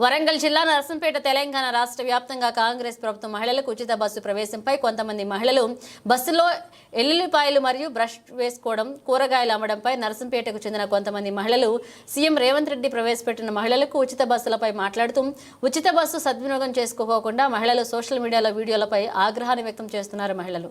వరంగల్ జిల్లా నరసంపేట తెలంగాణ రాష్ట్ర వ్యాప్తంగా కాంగ్రెస్ ప్రభుత్వం మహిళలకు ఉచిత బస్సు ప్రవేశంపై కొంతమంది మహిళలు బస్సులో ఎల్లుల్లిపాయలు మరియు బ్రష్ వేసుకోవడం కూరగాయలు అమ్మడంపై నరసంపేటకు చెందిన కొంతమంది మహిళలు సీఎం రేవంత్ రెడ్డి ప్రవేశపెట్టిన మహిళలకు ఉచిత బస్సులపై మాట్లాడుతూ ఉచిత బస్సు సద్వినియోగం చేసుకోకుండా మహిళలు సోషల్ మీడియాలో వీడియోలపై ఆగ్రహాన్ని వ్యక్తం చేస్తున్నారు మహిళలు.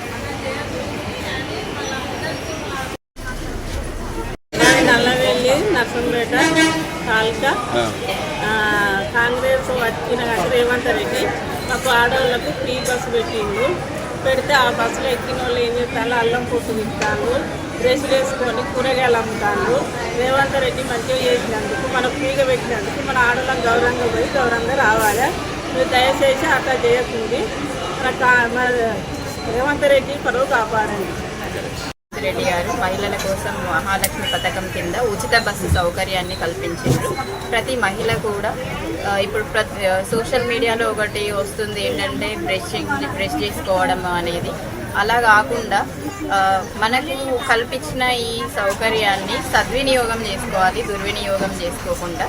నర్సంపేట తాలూకా. ఆ, కాంగ్రెస్ వచ్చిన రేవంత్ రెడ్డి మాకు ఆడవాళ్ళకు ఫ్రీ బస్సు పెట్టిండు. పెడితే ఆ బస్సులో ఎక్కిన వాళ్ళు ఏం చేస్తారు అల్లం పొట్టు తింటారు డ్రెస్సులు వేసుకొని కూరగాయలు అమ్ముతారు రేవంత్ రెడ్డి మంచిగా చేసినందుకు మనకు ఫ్రీగా పెట్టినందుకు మన ఆడవాళ్ళకి గౌరవంగా పోయి గౌరవంగా రావాలి. మీరు దయచేసి అట్లా కా- మన రేవంత్ రెడ్డి పరువు కాపాడండి. రెడ్డి గారు మహిళల కోసం మహాలక్ష్మి పథకం కింద ఉచిత బస్సు సౌకర్యాన్ని కల్పించారు. ప్రతి మహిళ కూడా ఇప్పుడు ప్రతి సోషల్ మీడియాలో ఒకటి వస్తుంది ఏంటంటే బ్రషింగ్ బ్రష్ చేసుకోవడం అనేది. అలా కాకుండా మనకు కల్పించిన ఈ సౌకర్యాన్ని సద్వినియోగం చేసుకోవాలి దుర్వినియోగం చేసుకోకుండా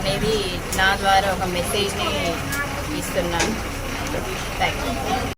అనేది నా ద్వారా ఒక మెసేజ్ని ఇస్తున్నాను. Thank you